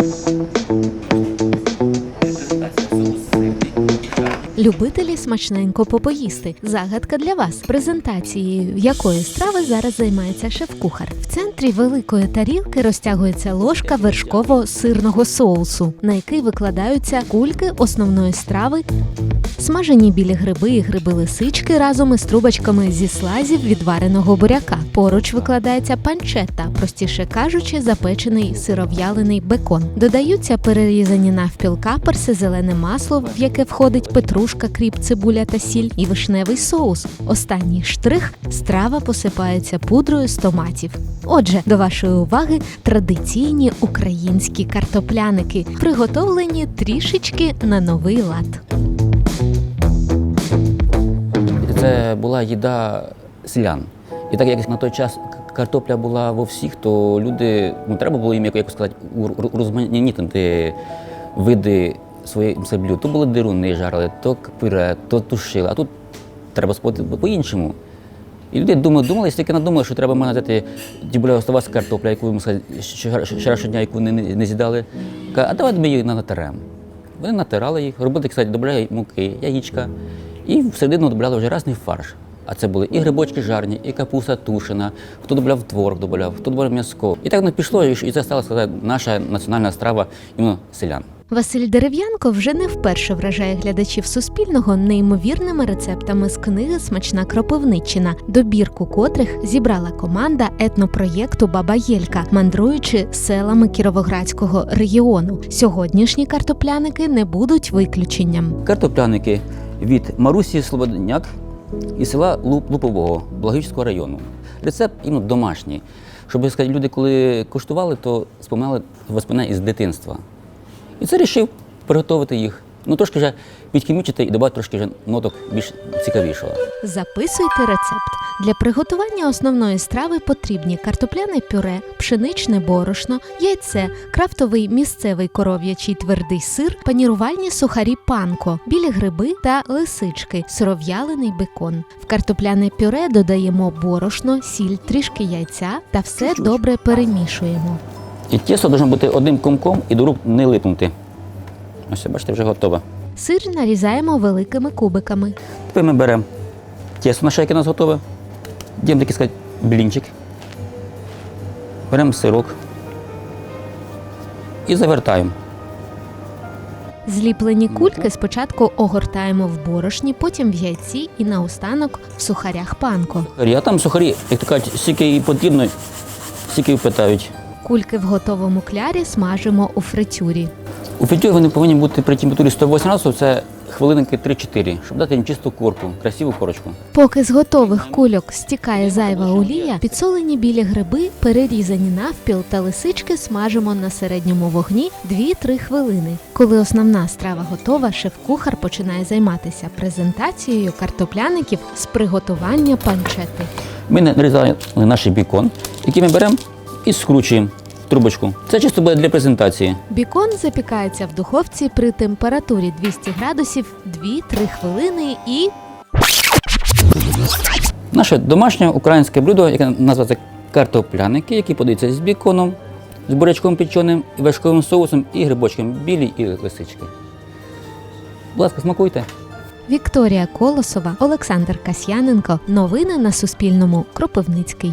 Música Любителі смачненько попоїсти. Загадка для вас. Презентацією якої страви зараз займається шеф-кухар. В центрі великої тарілки розтягується ложка вершково-сирного соусу, на який викладаються кульки основної страви. Смажені білі гриби і гриби лисички разом із трубочками зі слазів відвареного буряка. Поруч викладається панчетта, простіше кажучи, запечений сиров'ялений бекон. Додаються перерізані навпіл каперси, зелене масло, в яке входить петрушка, кріп, цибуля та сіль, і вишневий соус. Останній штрих страва посипається пудрою з томатів. Отже, до вашої уваги традиційні українські картопляники, приготовлені трішечки на новий лад. Це була їда селян. І так як на той час картопля була во всіх, то люди ну треба було їм як якось сказати урозманітнити види своїх це. То були дируни жарили, то пюре, то тушили. А тут треба спробувати по-іншому. І люди думали, думали, стільки надумали, що треба можна взяти дібуля оставалася картопля, яку ми ще- ще- вчорашнього дня, яку не, не, не з'їдали. А давайте ми її натеремо. Вони натирали їх, робили, кстати, додавали муки, яєчка. І всередину додавали вже різний фарш. А це були і грибочки жарні, і капуста тушена, хто додавав творог, додавав, хто додавав м'яско. І так воно пішло, і і це сказати, наша національна страва іменно селян. Василь Дерев'янко вже не вперше вражає глядачів Суспільного неймовірними рецептами з книги Смачна кропивниччина, добірку котрих зібрала команда етнопроєкту Баба Єлька, мандруючи селами Кіровоградського регіону. Сьогоднішні картопляники не будуть виключенням. Картопляники від Марусі Слободняк із села Лупового Благовіщенського району. Рецепт іменно домашній. Щоб сказати, люди, коли куштували, то споминали воспоминання із дитинства. І це рішив приготувати їх. Ну трошки вже підхімічити і додати трошки вже ноток більш цікавішого. Записуйте рецепт. Для приготування основної страви потрібні картопляне пюре, пшеничне борошно, яйце, крафтовий місцевий коров'ячий твердий сир, панірувальні сухарі панко, білі гриби та лисички, сиров'ялений бекон. В картопляне пюре додаємо борошно, сіль, трішки яйця та все добре перемішуємо. І тісто має бути одним комком і до рук не липнути. Ось, бачите, вже готове. Сир нарізаємо великими кубиками. Тепер ми беремо тісто наше, яке у нас готове. Діємо такий сказати, блінчик. Беремо сирок і завертаємо. Зліплені кульки спочатку огортаємо в борошні, потім в яйці і наостанок в сухарях панко. А там сухарі, як то кажуть, стільки і потрібно, стільки і питають. Кульки в готовому клярі смажимо у фритюрі. У фритюрі вони повинні бути при температурі 180 це хвилинки 3-4, щоб дати їм чисту корку, красиву корочку. Поки з готових кульок стікає зайва олія, підсолені білі гриби, перерізані навпіл та лисички смажимо на середньому вогні 2-3 хвилини. Коли основна страва готова, шеф-кухар починає займатися презентацією картопляників з приготування панчети. Ми нарізали наш бікон, який ми беремо і скручуємо трубочку. Це чисто буде для презентації. Бікон запікається в духовці при температурі 200 градусів 2-3 хвилини і Наше домашнє українське блюдо, яке називається картопляники, які подаються з біконом, з бурячком печеним, вершковим соусом і грибочком білі і лисички. Будь ласка, смакуйте. Вікторія Колосова, Олександр Касьяненко. Новини на Суспільному. Кропивницький.